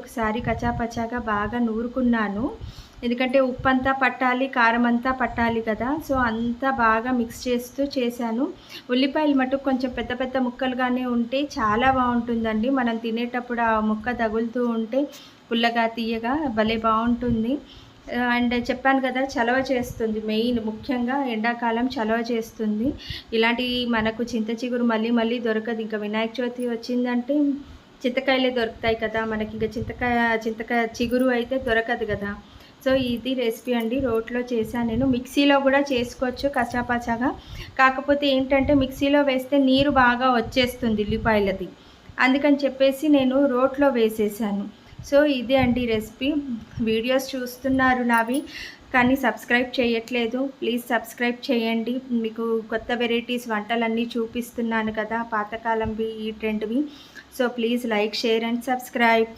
ఒకసారి కచాపచాగా బాగా నూరుకున్నాను. ఎందుకంటే ఉప్పు అంతా పట్టాలి కారం అంతా పట్టాలి కదా. సో అంతా బాగా మిక్స్ చేస్తూ చేశాను. ఉల్లిపాయలు మటుకు కొంచెం పెద్ద పెద్ద ముక్కలుగానే ఉంటే చాలా బాగుంటుందండి. మనం తినేటప్పుడు ఆ ముక్క తగులుతూ ఉంటే పుల్లగా తీయగా భలే బాగుంటుంది. అండ్ చెప్పాను కదా చలవ చేస్తుంది మెయిన్. ముఖ్యంగా ఎండాకాలం చలవ చేస్తుంది. ఇలాంటి మనకు చింత చిగురు మళ్ళీ మళ్ళీ దొరకదు. ఇంకా వినాయక చవితి వచ్చిందంటే చింతకాయలే దొరుకుతాయి కదా. మనకి ఇంకా చింతకాయ చింతకాయ చిగురు అయితే దొరకదు కదా. సో ఇది రెసిపీ అండి. రోట్లో చేశాను నేను. మిక్సీలో కూడా చేసుకోవచ్చు కచాపచాగా కాకపోతే ఏంటంటే మిక్సీలో వేస్తే నీరు బాగా వచ్చేస్తుంది ఉల్లిపాయలది. అందుకని చెప్పేసి నేను రోట్లో వేసేసాను. సో ఇదే అండి రెసిపీ. వీడియోస్ చూస్తున్నారు నావి కానీ సబ్స్క్రైబ్ చేయట్లేదు. ప్లీజ్ సబ్స్క్రైబ్ చేయండి. మీకు కొత్త వెరైటీస్ వంటలన్నీ చూపిస్తున్నాను కదా పాతకాలంవి ఈ ట్రెండ్వి. So please like share and subscribe.